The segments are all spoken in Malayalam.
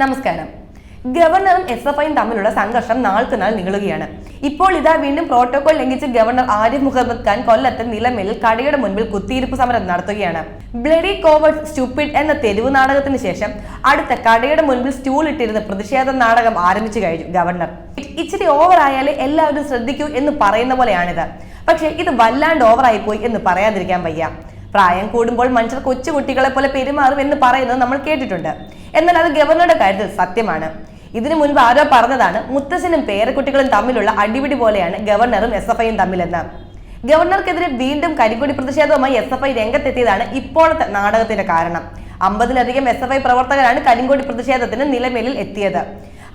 നമസ്കാരം. ഗവർണറും എസ് എഫ് ഐയും തമ്മിലുള്ള സംഘർഷം നാൾക്ക് നാൾ നീളുകയാണ്. ഇപ്പോൾ ഇതാ വീണ്ടും പ്രോട്ടോകോൾ ലംഘിച്ച് ഗവർണർ ആരിഫ് മുഹമ്മദ് ഖാൻ കൊല്ലത്ത് നിലമേലിൽ കടയുടെ മുൻപിൽ കുത്തിയിരുപ്പ് സമരം നടത്തുകയാണ്. ബ്ലഡി കോവേഴ്സ് സ്റ്റുപ്പിഡ് എന്ന തെരുവ് നാടകത്തിന് ശേഷം അടുത്ത കടയുടെ മുൻപിൽ സ്റ്റൂൾ ഇട്ടിരുന്ന പ്രതിഷേധ നാടകം ആരംഭിച്ചു കഴിഞ്ഞു ഗവർണർ. ഇച്ചിരി ഓവർ ആയാലേ എല്ലാവരും ശ്രദ്ധിക്കൂ എന്ന് പറയുന്ന പോലെയാണിത്. പക്ഷേ ഇത് വല്ലാണ്ട് ഓവറായി പോയി എന്ന് പറയാതിരിക്കാൻ വയ്യ. പ്രായം കൂടുമ്പോൾ മനുഷ്യർ കൊച്ചുകുട്ടികളെ പോലെ പെരുമാറും എന്ന് പറയുന്നത് നമ്മൾ കേട്ടിട്ടുണ്ട്. എന്നാൽ അത് ഗവർണറുടെ കാര്യത്തിൽ സത്യമാണ്. ഇതിനു മുൻപ് ആരോ പറഞ്ഞതാണ് മുത്തശ്ശനും പേരക്കുട്ടികളും തമ്മിലുള്ള അടിപിടി പോലെയാണ് ഗവർണറും എസ് എഫ് ഐയും തമ്മിലെന്ന്. ഗവർണർക്കെതിരെ വീണ്ടും കരിക്കൊടി പ്രതിഷേധവുമായി എസ് എഫ് ഐ രംഗത്തെത്തിയതാണ് ഇപ്പോഴത്തെ നാടകത്തിന്റെ കാരണം. അമ്പതിലധികം എസ് എഫ് ഐ പ്രവർത്തകരാണ് കരിങ്കോടി പ്രതിഷേധത്തിന് നിലമേലിൽ എത്തിയത്.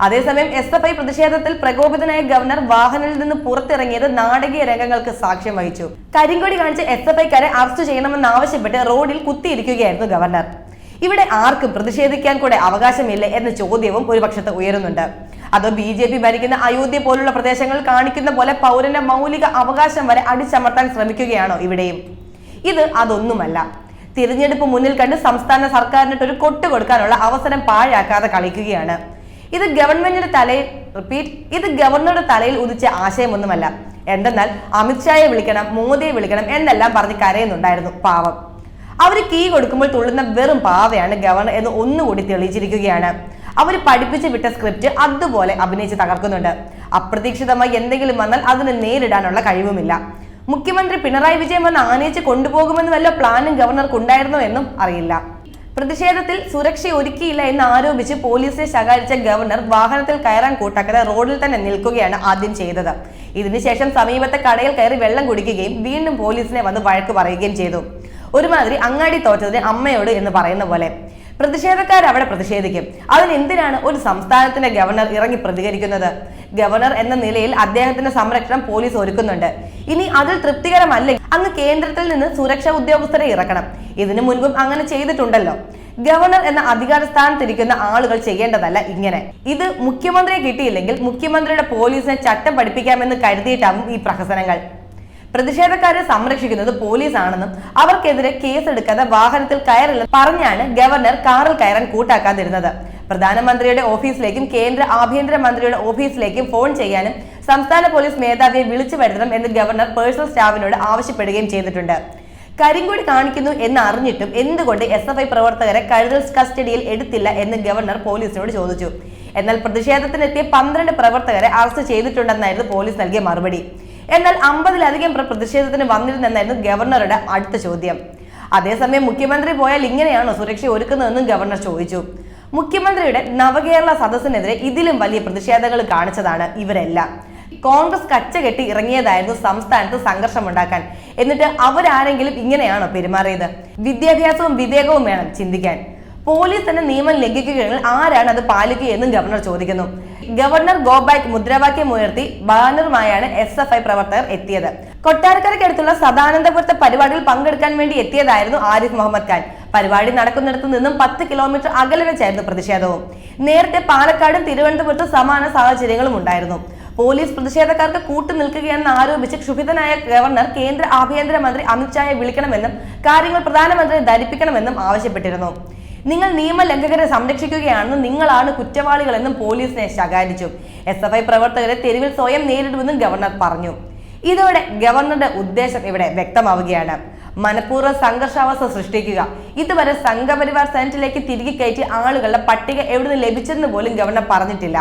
അതേസമയം എസ് എഫ് ഐ പ്രതിഷേധത്തിൽ പ്രകോപിതനായ ഗവർണർ വാഹനിൽ നിന്ന് പുറത്തിറങ്ങിയത് നാടകീയ രംഗങ്ങൾക്ക് സാക്ഷ്യം വഹിച്ചു. കരിങ്കൊടി കാണിച്ച് എസ് എഫ് ഐക്കാരെ അറസ്റ്റ് ചെയ്യണമെന്നാവശ്യപ്പെട്ട് റോഡിൽ കുത്തിയിരിക്കുകയായിരുന്നു ഗവർണർ. ഇവിടെ ആർക്കും പ്രതിഷേധിക്കാൻ കൂടെ അവകാശമില്ല എന്ന ചോദ്യവും ഒരു പക്ഷത്ത് ഉയരുന്നുണ്ട്. അതോ ബി ജെ പി ഭരിക്കുന്ന അയോധ്യ പോലുള്ള പ്രദേശങ്ങൾ കാണിക്കുന്ന പോലെ പൗരന്റെ മൗലിക അവകാശം വരെ അടിച്ചമർത്താൻ ശ്രമിക്കുകയാണോ ഇവിടെയും? ഇത് അതൊന്നുമല്ല. തിരഞ്ഞെടുപ്പ് മുന്നിൽ കണ്ട് സംസ്ഥാന സർക്കാരിനിട്ട് ഒരു കൊട്ട് കൊടുക്കാനുള്ള അവസരം പാഴാക്കാതെ കളിക്കുകയാണ്. ഇത് ഗവൺമെന്റിന്റെ തലയിൽ റിപ്പീറ്റ് ഇത് ഗവർണറുടെ തലയിൽ ഉദിച്ച ആശയമൊന്നുമല്ല. എന്തെന്നാൽ അമിത്ഷായെ വിളിക്കണം മോദിയെ വിളിക്കണം എന്നെല്ലാം പറഞ്ഞ് കരയുന്നുണ്ടായിരുന്നു പാവം. അവർ കീ കൊടുക്കുമ്പോൾ തുള്ളുന്ന വെറും പാവയാണ് ഗവർണർ എന്ന് ഒന്നുകൂടി തെളിയിച്ചിരിക്കുകയാണ്. അവർ പഠിപ്പിച്ച് വിട്ട സ്ക്രിപ്റ്റ് അതുപോലെ അഭിനയിച്ച് തകർക്കുന്നുണ്ട്. അപ്രതീക്ഷിതമായി എന്തെങ്കിലും വന്നാൽ അതിനെ നേരിടാനുള്ള കഴിവുമില്ല. മുഖ്യമന്ത്രി പിണറായി വിജയൻ വന്ന് ആനയിച്ച് കൊണ്ടുപോകുമെന്ന് വല്ല പ്ലാനും ഗവർണർക്ക് ഉണ്ടായിരുന്നോ എന്നും അറിയില്ല. പ്രതിഷേധത്തിൽ സുരക്ഷ ഒരുക്കിയില്ല എന്ന് ആരോപിച്ച് പോലീസിനെ ശകാരിച്ച ഗവർണർ വാഹനത്തിൽ കയറാൻ കൂട്ടാക്കാതെ റോഡിൽ തന്നെ നിൽക്കുകയാണ് ആദ്യം ചെയ്തത്. ഇതിനുശേഷം സമീപത്തെ കടയിൽ കയറി വെള്ളം കുടിക്കുകയും വീണ്ടും പോലീസിനെ വന്ന് വഴക്ക് പറയുകയും ചെയ്തു. ഒരുമാതിരി അങ്ങാടി തോറ്റതിന് അമ്മയോട് എന്ന് പറയുന്ന പോലെ. പ്രതിഷേധക്കാർ അവിടെ പ്രതിഷേധിക്കും. അതിന് എന്തിനാണ് ഒരു സംസ്ഥാനത്തിന്റെ ഗവർണർ ഇറങ്ങി പ്രതികരിക്കുന്നത്? ഗവർണർ എന്ന നിലയിൽ അദ്ദേഹത്തിന്റെ സംരക്ഷണം പോലീസ് ഒരുക്കുന്നുണ്ട്. ഇനി അതിൽ തൃപ്തികരമല്ല? അങ്ങ് കേന്ദ്രത്തിൽ നിന്ന് സുരക്ഷാ ഉദ്യോഗസ്ഥരെ ഇറക്കണം. ഇതിനു മുൻപും അങ്ങനെ ചെയ്തിട്ടുണ്ടല്ലോ. ഗവർണർ എന്ന അധികാര സ്ഥാനത്തിരിക്കുന്ന ആളുകൾ ചെയ്യേണ്ടതല്ല ഇങ്ങനെ. ഇത് മുഖ്യമന്ത്രിയെ കിട്ടിയില്ലെങ്കിൽ മുഖ്യമന്ത്രിയുടെ പോലീസിനെ ചട്ടം പഠിപ്പിക്കാമെന്ന് കരുതിയിട്ടാവും ഈ പ്രഹസനങ്ങൾ. പ്രതിഷേധക്കാരെ സംരക്ഷിക്കുന്നത് പോലീസാണെന്നും അവർക്കെതിരെ കേസെടുക്കാതെ വാഹനത്തിൽ കയറില്ല പറഞ്ഞാണ് ഗവർണർ കാറിൽ കയറാൻ കൂട്ടാക്കാതിരുന്നത്. പ്രധാനമന്ത്രിയുടെ ഓഫീസിലേക്കും കേന്ദ്ര ആഭ്യന്തര മന്ത്രിയുടെ ഓഫീസിലേക്കും ഫോൺ ചെയ്യാനും സംസ്ഥാന പോലീസ് മേധാവിയെ വിളിച്ചു വരുത്തണം എന്ന് ഗവർണർ പേഴ്സണൽ സ്റ്റാഫിനോട് ആവശ്യപ്പെടുകയും ചെയ്തിട്ടുണ്ട്. കരിങ്കൊടി കാണിക്കുന്നു എന്ന് അറിഞ്ഞിട്ടും എന്തുകൊണ്ട് എസ് എഫ് ഐ പ്രവർത്തകരെ കരുതൽ കസ്റ്റഡിയിൽ എടുത്തില്ല എന്ന് ഗവർണർ പോലീസിനോട് ചോദിച്ചു. എന്നാൽ പ്രതിഷേധത്തിനെത്തിയ പന്ത്രണ്ട് പ്രവർത്തകരെ അറസ്റ്റ് ചെയ്തിട്ടുണ്ടെന്നായിരുന്നു പോലീസ് നൽകിയ മറുപടി. എന്നാൽ അമ്പതിലധികം പേർ പ്രതിഷേധത്തിന് വന്നിരുന്നെന്നായിരുന്നു ഗവർണറുടെ അടുത്ത ചോദ്യം. അതേസമയം മുഖ്യമന്ത്രി പോയാൽ ഇങ്ങനെയാണോ സുരക്ഷ ഒരുക്കുന്നതെന്നും ഗവർണർ ചോദിച്ചു. മുഖ്യമന്ത്രിയുടെ നവകേരള സദസ്സിനെതിരെ ഇതിലും വലിയ പ്രതിഷേധങ്ങൾ കാണിച്ചതാണ് ഇവരെല്ലാം. കോൺഗ്രസ് കച്ചകെട്ടി ഇറങ്ങിയതായിരുന്നു സംസ്ഥാനത്ത് സംഘർഷമുണ്ടാക്കാൻ. എന്നിട്ട് അവരാരെങ്കിലും ഇങ്ങനെയാണോ പെരുമാറിയത്? വിദ്യാഭ്യാസവും വിവേകവും വേണം ചിന്തിക്കാൻ. പോലീസ് തന്നെ നിയമം ലംഘിക്കുകയാണെങ്കിൽ ആരാണ് അത് പാലിക്കുക എന്നും ഗവർണർ ചോദിക്കുന്നു. ഗവർണർ ഗോ മുദ്രാവാക്യം ഉയർത്തി ബാനറുമായാണ് എസ് എഫ് ഐ പ്രവർത്തകർ എത്തിയത്. കൊട്ടാരക്കരയ്ക്കടുത്തുള്ള സദാനന്ദപുരത്തെ പരിപാടിയിൽ പങ്കെടുക്കാൻ വേണ്ടി എത്തിയതായിരുന്നു ആരിഫ് മുഹമ്മദ് ഖാൻ. പരിപാടി നടക്കുന്നിടത്ത് നിന്നും പത്ത് കിലോമീറ്റർ അകലെ വെച്ചായിരുന്നു പ്രതിഷേധവും. നേരത്തെ പാലക്കാടും തിരുവനന്തപുരത്തും സമാന സാഹചര്യങ്ങളും ഉണ്ടായിരുന്നു. പോലീസ് പ്രതിഷേധക്കാർക്ക് കൂട്ടു നിൽക്കുകയാണെന്ന് ആരോപിച്ച് ക്ഷുഭിതനായ ഗവർണർ കേന്ദ്ര ആഭ്യന്തര മന്ത്രി അമിത്ഷായെ വിളിക്കണമെന്നും കാര്യങ്ങൾ പ്രധാനമന്ത്രിയെ ധരിപ്പിക്കണമെന്നും ആവശ്യപ്പെട്ടിരുന്നു. നിങ്ങൾ നിയമലംഘകരെ സംരക്ഷിക്കുകയാണെന്നും നിങ്ങളാണ് കുറ്റവാളികളെന്നും പോലീസിനെ ശകാരിച്ചു. എസ് എഫ് ഐ പ്രവർത്തകരെ തെരുവിൽ സ്വയം നേരിടുമെന്നും ഗവർണർ പറഞ്ഞു. ഇതോടെ ഗവർണറുടെ ഉദ്ദേശം ഇവിടെ വ്യക്തമാവുകയാണ്. മനഃപൂർവം സംഘർഷാവസ്ഥ സൃഷ്ടിക്കുക. ഇതുവരെ സംഘപരിവാർ സെനറ്റിലേക്ക് തിരികെ കയറ്റി ആളുകളുടെ പട്ടിക എവിടുന്ന് ലഭിച്ചെന്ന് പോലും ഗവർണർ പറഞ്ഞിട്ടില്ല.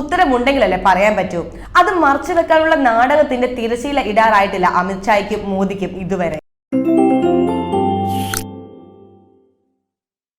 ഉത്തരമുണ്ടെങ്കിലല്ലേ പറയാൻ പറ്റൂ. അത് മറച്ചു വെക്കാനുള്ള നാടകത്തിന്റെ തിരശീല ഇടാറായിട്ടില്ല അമിത്ഷായ്ക്കും മോദിക്കും ഇതുവരെ.